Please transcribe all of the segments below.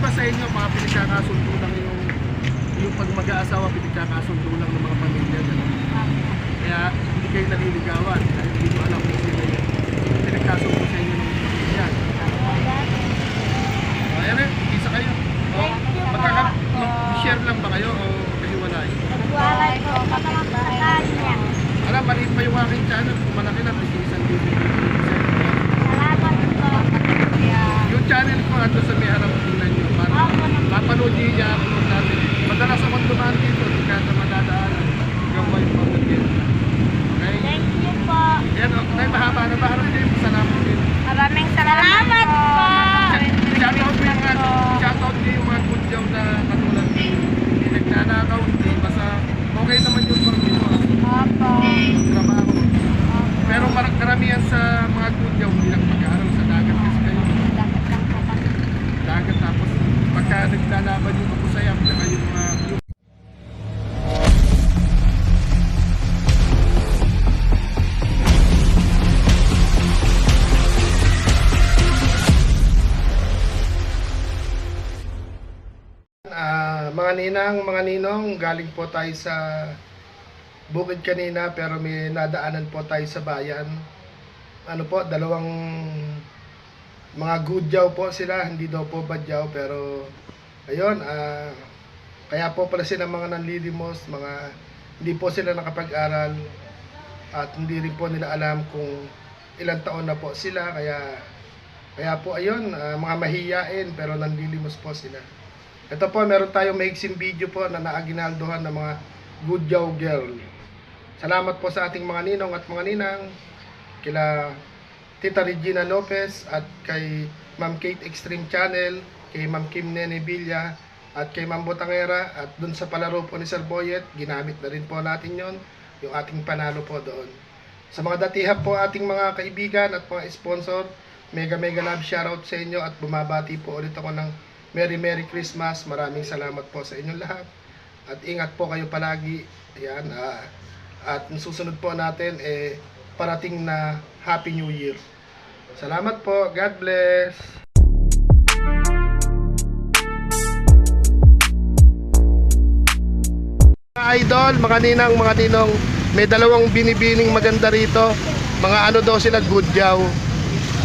ba sa inyo, mga pinagkakasundo lang yung yung pag mag-aasawa, pinagkakasundo lang ng mga pamilya. Ganun. Kaya hindi kayo naliligawan. Kaya hindi mo alam kung sino yung pinagkasundo sa inyo ng pamilya. Ayan eh, isa kayo. O, you po. magkaka, mag-share lang ba kayo o kahiwalay? Nagwalay po kami sa kanya. Alam, maliit pa yung aking channel. Kung malaki na, may isang video. Salamat po. Yung channel ko, ando sa may harap yung upload natin. Madalas akong dumaan dito, hindi ka na madadaanan. Hanggang may pagdating. Okay? Thank you po. Yan, oh, Nay, mahaba na baharap kayo. Salamat din. Maraming salamat po. Shoutout mo yung mga, shoutout niyo yung mga kudyaw na katulad ni hindi nagnanakaw, hindi basta okay naman yung work mo. Opo. Trabaho. Pero parang karamihan sa mga kudyaw, hindi lang mag-aaral sa dagat kasi kayo. Dapat lang po kami. dagat tapos pagka naglalaban yung kapusayap saka yung mga Ah, mga ninang, mga ninong, galing po tayo sa bukid kanina pero may nadaanan po tayo sa bayan. Ano po, dalawang mga gudyaw po sila, hindi daw po badyaw pero ayun, ah kaya po pala sila mga nanlilimos, mga hindi po sila nakapag-aral at hindi rin po nila alam kung ilang taon na po sila kaya kaya po ayun, ah, mga mahiyain pero nanlilimos po sila. Ito po, meron tayong maiksing video po na naaginaldohan ng mga gudyaw girl. Salamat po sa ating mga ninong at mga ninang kila Tita Regina Lopez at kay Ma'am Kate Extreme Channel, kay Ma'am Kim Nene Villa at kay Ma'am Botangera at dun sa palaro po ni Sir Boyet, ginamit na rin po natin yon yung ating panalo po doon. Sa mga datihan po ating mga kaibigan at mga sponsor, mega mega love shoutout sa inyo at bumabati po ulit ako ng Merry Merry Christmas. Maraming salamat po sa inyong lahat. At ingat po kayo palagi. Ayan, ah, at susunod po natin eh parating na Happy New Year. Salamat po. God bless. Idol, mga ninang, mga ninong, may dalawang binibining maganda rito. Mga ano daw sila, good jow.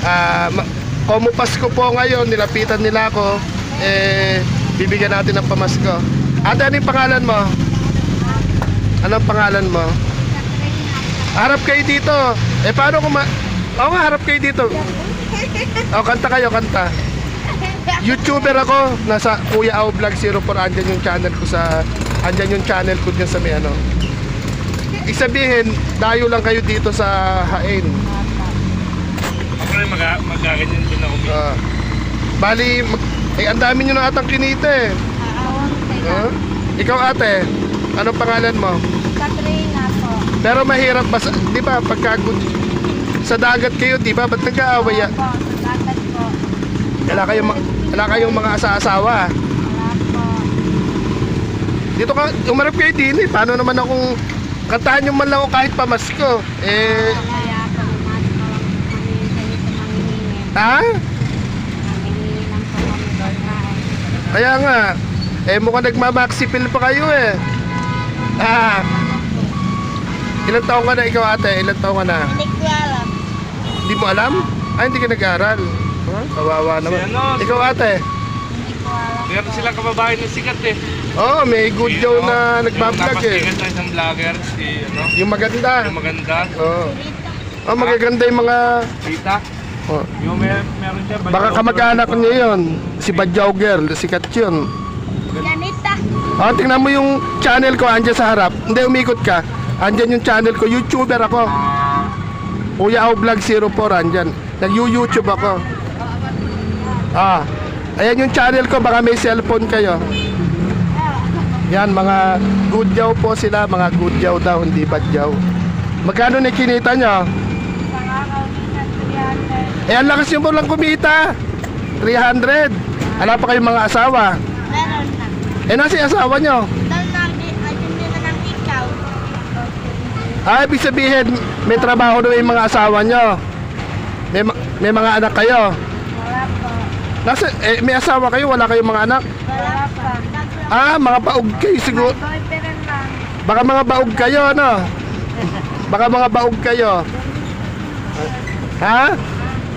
Ah, Komo Pasko po ngayon, nilapitan nila ako. Eh, bibigyan natin ng pamasko. Ate, ano yung pangalan mo? Anong pangalan mo? Harap kayo dito. Eh, paano kung ma... Oo nga, harap kayo dito. O, kanta kayo, kanta. YouTuber ako. Nasa Kuya Au Vlog 04. Andyan yung channel ko sa... Andyan yung channel ko dyan sa may ano. Isabihin, dayo lang kayo dito sa Hain. Ako rin mag- magaganyan din ako. Ah. bali, mag- eh, ang dami nyo na atang kinita eh. Ah? Ikaw ate, anong pangalan mo? Katrina po. Pero mahirap ba, di ba, pagka sa dagat kayo, di ba, ba't nag-aaway? ah? Opo, sa dagat po. Wala kayong, wala kayong mga asa-asawa. Po. Dito ka, umarap kayo din eh. Paano naman akong kantahan nyo man lang ako kahit pamasko? Eh, Kaya ko lang kami ganito manghihingi. ha? Manghihingi lang po kami. Kaya nga, eh mukhang nagmamaxipil pa kayo eh. Ah, ilang taong ka na ikaw ate? Ilang taong ka na? Hindi ko alam. Hindi mo alam? Ay, hindi ka nag-aaral. Huh? Kawawa naman. Si ano? Ikaw ate? Meron silang kababae na sikat eh. Oo, oh, may good Si, jow ano, na nagbablog eh. Yung sa isang vlogger, si ano, Yung maganda. yung maganda, Oo. Oh. magaganda yung mga... Tita. Oh. Yung may, meron siya. Baka kamag-anak niya yun. Si Badyaw Girl, sikat yun. Ganita. Oh, tingnan mo yung channel ko, andyan sa harap. Hindi, umikot ka. Andyan yung channel ko, YouTuber ako. Kuya Au Vlog 04, andyan. Nag-YouTube ako. Ah, ayan yung channel ko, baka may cellphone kayo. Yan, mga gudyaw po sila, mga gudyaw daw, hindi badyaw. Magkano na kinita nyo? Pangakaw sa 300. Eh, ang lakas po lang kumita. 300. Wala pa kayong mga asawa. Meron na. Eh, nasa yung asawa nyo? Ah, ibig sabihin, may trabaho na yung mga asawa nyo. May, ma- may mga anak kayo. Nasa, eh, may asawa kayo, wala kayong mga anak? Wala pa. Ah, mga baog kayo siguro. Boyfriend lang. Baka mga baog kayo, ano? Baka mga baog kayo. Ha?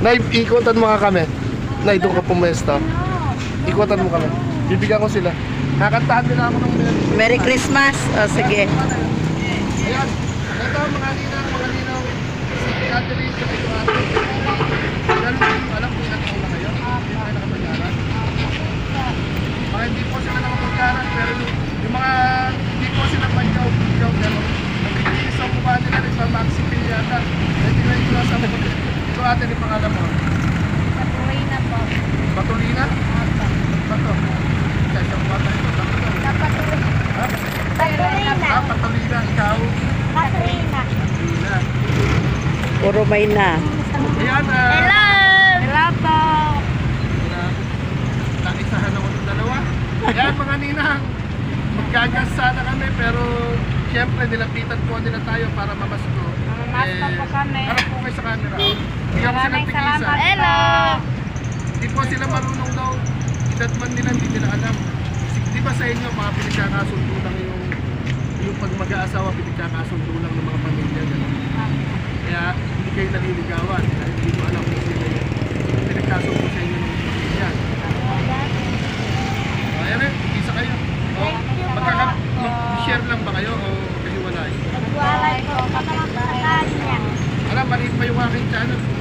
Nay, ikutan mo nga kami. Nay, doon ka pumesto. Ikutan mo kami. Bibigyan ko sila. Kakantahan nila ako ng Merry Merry Christmas. O, sige. Ayan. Ito, mga ninang, mga ninang. Si Catherine, sa. Alam mo, alam ko ilang taon na kayo? Hindi kayo nakapag-aral? Mga hindi po nakapag-aral, pero yung, yung mga hindi po sila pagyaw-pagyaw, pero nagbibigay sa mukha nila, nagmamaxi pin yata. Ay, tingnan ko sa mukha. Ito ate, ni pangalan mo. Patuloy na po. Batulina? Bato. Kaya sa mukha tayo. Bato. Patuloy. Ha? Patuloy na. Ah, Patulina, ikaw. Patuloy na. Patulina. Puro may na. Ayan, ah. Hello! Hello po. Naisahan ako ng dalawa. Yan mga ninang, magkagas sana kami pero siyempre nilapitan po nila tayo para mamasko. Mamasko po kami. Harap po kayo sa camera. ko silang tigisa. salamat. Hello! Hindi po sila marunong daw. Edad man nila, hindi nila alam. Di ba sa inyo, mga pinagkakasundo lang yung yung pag mag-aasawa, pinagkakasundo lang ng mga pamilya. Ganun. Kaya hindi kayo naliligawan. Hindi mo alam kung sino yung pinagkasundo sa inyo ng pamilya. Ayan eh, isa kayo. O, Thank you po. magkaka, mag-share lang ba kayo o channel.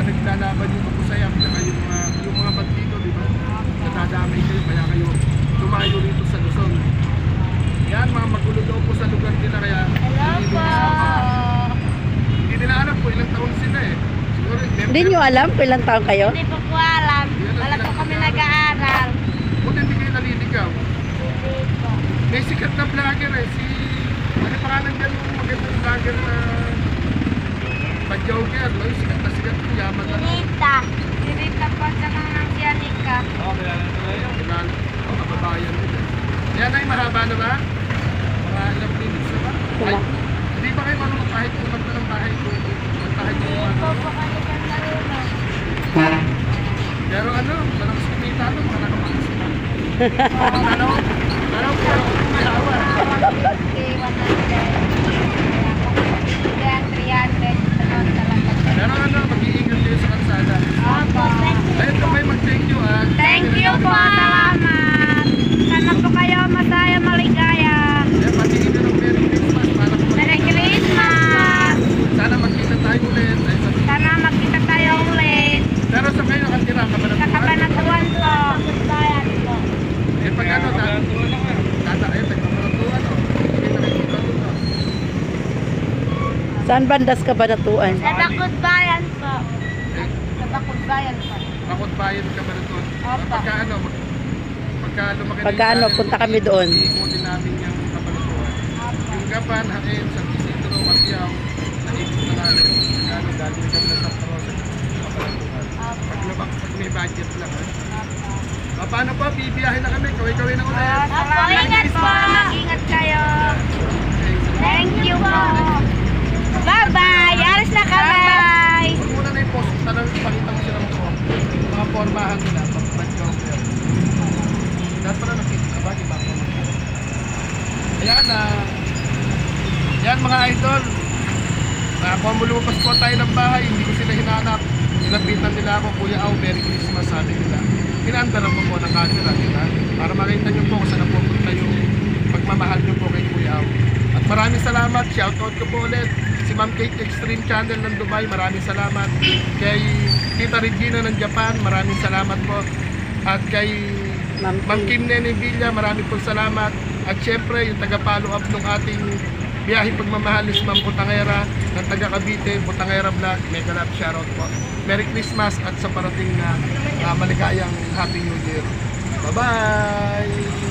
Pagka naglalaban yung kapusaya saka yung mga yung mga bandito di ba nadadamay kayo kaya kayo lumayo rito sa Luzon yan mga magulo daw po sa lugar nila kaya Hello hindi po. hindi nila alam po ilang taon sila eh siguro Hindi nyo alam kung ilang taon kayo? Hindi po po alam. Wala po kami nag-aaral. buti hindi kayo naliligaw Hindi po. may sikat na vlogger eh si ano pangalan dyan yung magandang vlogger na pag-jogger no? Yung sikat na sikat yung yaman na Sinita. Sinita po sa mga siyanika. Oo, kilala ko na yun. Kailangan oh, kababayan nila. Yan ay mahaba na ba? Mga ilang minutes na Wala. hindi ba kayo marunong kahit kumanta ng bahay ko? Kahit Hindi yung po ano? po kami ng marunong. Pero ano, malakas kumita ito, mga nakamakas na. Dalaw, dalaw po, may awa. 150, 100. Yan, 300. Ano talaga. Pero ano, mag-iingat kayo sa kalsada. Opo. Ayun po kayo mag-thank you ah. Thank you po. Salamat. Sana po kayo masaya, maligaya. Yan, patingin nyo ng Merry Christmas. Para po Merry Christmas. Sana magkita tayo ulit. Ay, sa, Sana magkita tayo ulit. pero sa kayo nakatira, Sa kabanatuan. kabanatuan po. Bayan po. Eh, pag ano, da, data, ayun, nagkabanatuan. Oh. Hindi nakikita doon. Oh. Saan bandas ka ba natuan? Sa Bakod Bayan po. Eh, Sa Bakod Bayan po. Bakot bayan ka ba nito? Opo. Pagka ano, pagka lumaki Pagka ano, punta kami doon. Iikutin natin yung kabalatuan. Yung Gapan, Hain, San Isidro, Matiaw, naikot na natin. Pagka ano, dati kami na sa Rosa, kabalatuan. Pag, lumak, pag may budget lang. Ha? Ah, paano po? Bibiyahin na kami. Kaway-kaway na ulit. Opo, ingat po. Mag-ingat kayo. Thank you po. Bye-bye. Alis na kami. Huwag muna na yung post. Talagang pakita mo sila mo po. Mga formahan nila. Pag mag-joker. Dapat pala nakita ka ba? Di ba? Ayan na. Yan mga idol. Uh, kung lumabas po tayo ng bahay, hindi ko sila hinanap. Nilapitan nila ako, Kuya Au, Merry Christmas, sabi nila. Hinaandaran ko po ng camera, di? Para makita nyo po kung saan napupunta yung pagmamahal nyo po kay Kuya Au. Maraming salamat, shoutout ko po ulit si Ma'am Kate Extreme Channel ng Dubai, maraming salamat. Kay Tita Regina ng Japan, maraming salamat po. At kay Ma'am Ma'am Kim Nene Villa, maraming pong salamat. At syempre, yung taga-follow up ng ating Biyahe Pagmamahal ni Ma'am Putangera ng taga Cavite, Putangera Vlog, mega love shoutout po. Merry Christmas at sa parating na ah, maligayang Happy New Year. Bye-bye!